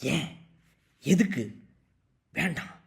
ஏன்? எதுக்கு? வேண்டாம்.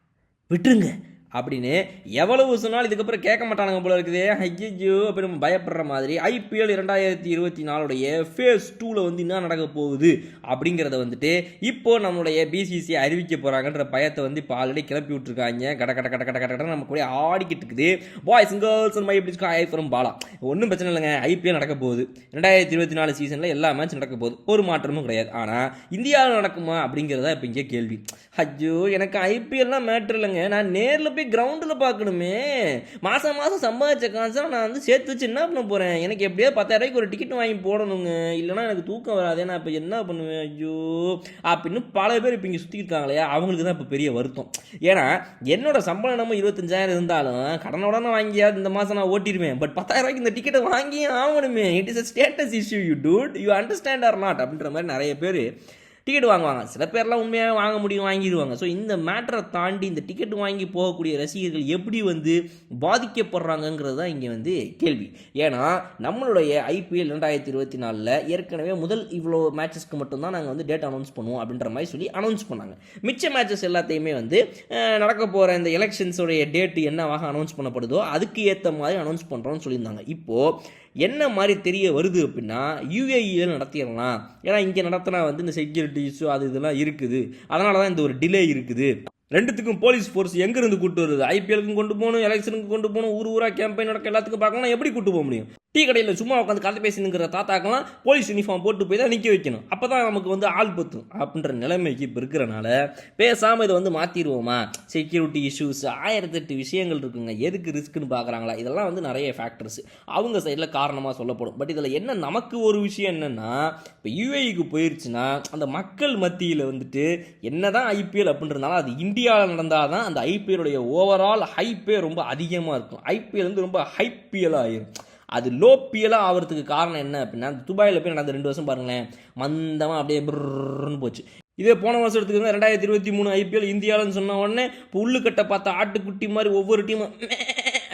விட்டுருங்க. அப்படின்னு எவ்வளவு சொன்னாலும் இதுக்கப்புறம் கேட்க மாட்டானுங்க போல இருக்குது. ஐயோ அப்படி நம்ம பயப்படுற மாதிரி ஐபிஎல் இரண்டாயிரத்தி இருபத்தி நாலுடைய ஃபேஸ் டூவில் வந்து என்ன நடக்க போகுது அப்படிங்கிறத வந்துட்டு இப்போ நம்மளுடைய பிசிசி அறிவிக்க போகிறாங்கன்ற பயத்தை வந்து இப்போ ஆல்ரெடி கிளப்பி விட்டுருக்காங்க. கட கட கட கட கட கட நம்ம கூட ஆடிக்கிட்டு இருக்குது. பாய்ஸ் கேர்ள்ஸ் மை எப்படி ஐ ஃப்ரம் பாலா ஒன்றும் பிரச்சனை இல்லைங்க. ஐபிஎல் நடக்க போகுது. ரெண்டாயிரத்தி இருபத்தி நாலு சீசனில் எல்லா மேட்ச் நடக்க போகுது. ஒரு மாற்றமும் கிடையாது. ஆனால் இந்தியாவில் நடக்குமா அப்படிங்கிறதா இப்போ இங்கே கேள்வி. ஐயோ எனக்கு ஐபிஎல்லாம் மேட்ரு இல்லைங்க. நான் நேரில் போய் கிரவுண்டில் பார்க்கணுமே மாதம் மாதம் சம்பாதிச்ச காசை நான் வந்து சேர்த்து வச்சு என்ன பண்ண போகிறேன் எனக்கு எப்படியாவது பத்தாயிரரூபாய்க்கு ஒரு டிக்கெட் வாங்கி போடணுங்க. இல்லைனா எனக்கு தூக்கம் வராதே நான் இப்போ என்ன பண்ணுவேன்? ஐயோ. அப்படின்னு பல பேர் இப்போ இங்கே சுற்றி இல்லையா அவங்களுக்கு தான் இப்போ பெரிய வருத்தம். ஏன்னா என்னோட சம்பளம் நம்ம இருபத்தஞ்சாயிரம் இருந்தாலும் கடனோடனே வாங்கியாவது இந்த மாதம் நான் ஓட்டிடுவேன். பட் பத்தாயிரம் ரூபாய்க்கு இந்த டிக்கெட்டை வாங்கியே ஆகணுமே. It is a status issue you dude you understand or not அப்படின்ற மாதிரி நிறைய பேர் டிக்கெட் வாங்குவாங்க. சில பேர்லாம் உண்மையாக வாங்க முடியும் வாங்கிடுவாங்க. ஸோ இந்த மேட்டரை தாண்டி இந்த டிக்கெட் வாங்கி போகக்கூடிய ரசிகர்கள் எப்படி வந்து பாதிக்கப்படுறாங்கங்கிறது தான் இங்கே வந்து கேள்வி. ஏன்னா நம்மளுடைய ஐபிஎல் ரெண்டாயிரத்தி இருபத்தி நாலில் ஏற்கனவே முதல் இவ்வளோ மேட்சஸ்க்கு மட்டும்தான் நாங்கள் வந்து டேட் அனௌன்ஸ் பண்ணுவோம் அப்படின்ற மாதிரி சொல்லி அனௌன்ஸ் பண்ணாங்க. மிச்ச மேட்சஸ் எல்லாத்தையுமே வந்து நடக்க போகிற இந்த எலெக்ஷன்ஸோடைய டேட்டு என்னவாக அனௌன்ஸ் பண்ணப்படுதோ அதுக்கு ஏற்ற மாதிரி அனௌன்ஸ் பண்ணுறோம்னு சொல்லியிருந்தாங்க. இப்போது என்ன மாதிரி தெரிய வருது அப்படின்னா யூஏஇயில் நடத்திடலாம். ஏன்னா இங்கே நடத்தினா வந்து இந்த செக்யூரிட்டி இஷ்யூ அது இதெல்லாம் இருக்குது. அதனால தான் இந்த ஒரு டிலே இருக்குது. ரெண்டுத்துக்கும் போலீஸ் ஃபோர்ஸ் எங்கேருந்து கூட்டு வருது? ஐபிஎலுக்கும் கொண்டு போகணும் எலெக்ஷனுக்கு கொண்டு போகணும் ஊர் ஊரா கேம்பெயின் நடக்க எல்லாத்துக்கும் பார்க்கணும் எப்படி கூட்டு போக முடியும்? டீ கடையில் சும்மா உட்காந்து கதை பேசினுங்கிற தாத்தாக்கெல்லாம் போலீஸ் யூனிஃபார்ம் போட்டு போய் தான் நிற்க வைக்கணும். அப்போ தான் நமக்கு வந்து ஆள் பத்தும். அப்படின்ற நிலைமைக்கு இப்போ இருக்கிறனால பேசாமல் இதை வந்து மாற்றிடுவோமா செக்யூரிட்டி இஷ்யூஸ் ஆயிரத்தெட்டு விஷயங்கள் இருக்குங்க. எதுக்கு ரிஸ்க்குன்னு பார்க்குறாங்களா இதெல்லாம் வந்து நிறைய ஃபேக்டர்ஸ் அவங்க சைடில் காரணமாக சொல்லப்படும். பட் இதில் என்ன நமக்கு ஒரு விஷயம் என்னென்னா இப்போ யூஏஇக்கு போயிருச்சுன்னா அந்த மக்கள் மத்தியில் வந்துட்டு என்னதான் ஐபிஎல் அப்படின்றதுனால அது இந்தியாவில் நடந்தால் தான் அந்த ஐபிஎல்லுடைய ஓவரால் ஹைப்பே ரொம்ப அதிகமாக இருக்கும். ஐபிஎல் வந்து ரொம்ப ஹைப்பியலாக ஆயிரும். அது லோ பியலாக ஆகிறதுக்கு காரணம் என்ன அப்படின்னா துபாயில் போய் நடந்த ரெண்டு வருஷம் பாருங்களேன் மந்தமாக அப்படியே பிர்ன்னு போச்சு. இதே போன வருஷம் எடுத்துக்கோங்க ரெண்டாயிரத்தி இருபத்தி மூணு ஐபிஎல் இந்தியாவில்னு சொன்ன உடனே புல்லு கட்டை பார்த்த ஆட்டுக்குட்டி மாதிரி ஒவ்வொரு டீமும்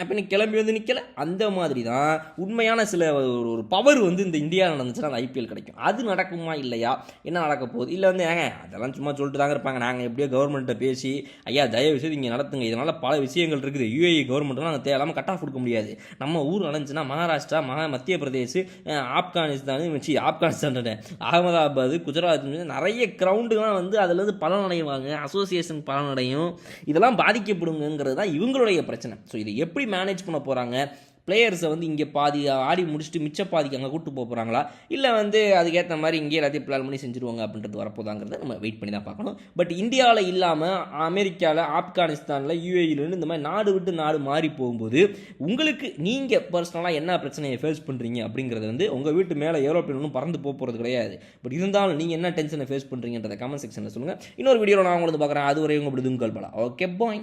அப்படின்னு கிளம்பி வந்து நிற்கல அந்த மாதிரி தான் உண்மையான சில ஒரு ஒரு பவர் வந்து இந்த இந்தியாவில் நடந்துச்சுன்னா அந்த ஐபிஎல் கிடைக்கும். அது நடக்குமா இல்லையா? என்ன நடக்க போகுது? இல்லை வந்து ஏங்க அதெல்லாம் சும்மா சொல்லிட்டு தாங்க இருப்பாங்க. நாங்கள் எப்படியோ கவர்மெண்ட்டை பேசி ஐயா தயவு செய்து இங்கே நடத்துங்க. இதனால் பல விஷயங்கள் இருக்குது. யூஏஇ கவர்மெண்ட்லாம் நாங்கள் தேவையில்லாமல் கட் ஆஃப் கொடுக்க முடியாது. நம்ம ஊர் நடந்துச்சுன்னா மகாராஷ்டிரா மகா மத்திய பிரதேஷ் ஆப்கானிஸ்தான் சி ஆப்கானிஸ்தான் அகமதாபாத் குஜராத் நிறைய கிரவுண்டுலாம் வந்து அதில் இருந்து பலனடைவாங்க அசோசியேஷன் பலனடையும் இதெல்லாம் பாதிக்கப்படுங்கிறது தான் இவங்களுடைய பிரச்சனை. ஸோ இதை எப்படி மேனேஜ் பண்ண போகிறாங்க பிளேயர்ஸை வந்து இங்கே பாதி ஆடி முடிச்சுட்டு மிச்ச பாதிக்கு அங்கே கூட்டு போக போகிறாங்களா இல்லை வந்து அதுக்கேற்ற மாதிரி இங்கே எல்லாத்தையும் பிளான் பண்ணி செஞ்சுருவாங்க அப்படின்றது வரப்போதாங்கிறத நம்ம வெயிட் பண்ணி தான் பார்க்கணும். பட் இந்தியாவில் இல்லாமல் அமெரிக்காவில் ஆப்கானிஸ்தானில் யூஏஇலேருந்து இந்த மாதிரி நாடு விட்டு நாடு மாறி போகும்போது உங்களுக்கு நீங்கள் பர்சனலாக என்ன பிரச்சனையை ஃபேஸ் பண்ணுறீங்க அப்படிங்கிறது வந்து உங்கள் வீட்டு மேலே ஏரோப்ளேன் ஒன்றும் பறந்து போக போகிறது கிடையாது. பட் இருந்தாலும் நீங்கள் என்ன டென்ஷனை ஃபேஸ் பண்ணுறீங்கன்றத கமெண்ட் செக்ஷனில் சொல்லுங்கள் இன்னொரு வீடியோவில் நான் உங்களுக்கு பார்க்குறேன். அதுவரை உங்களுக்கு விடுதுங்கள் பலா. Okay bye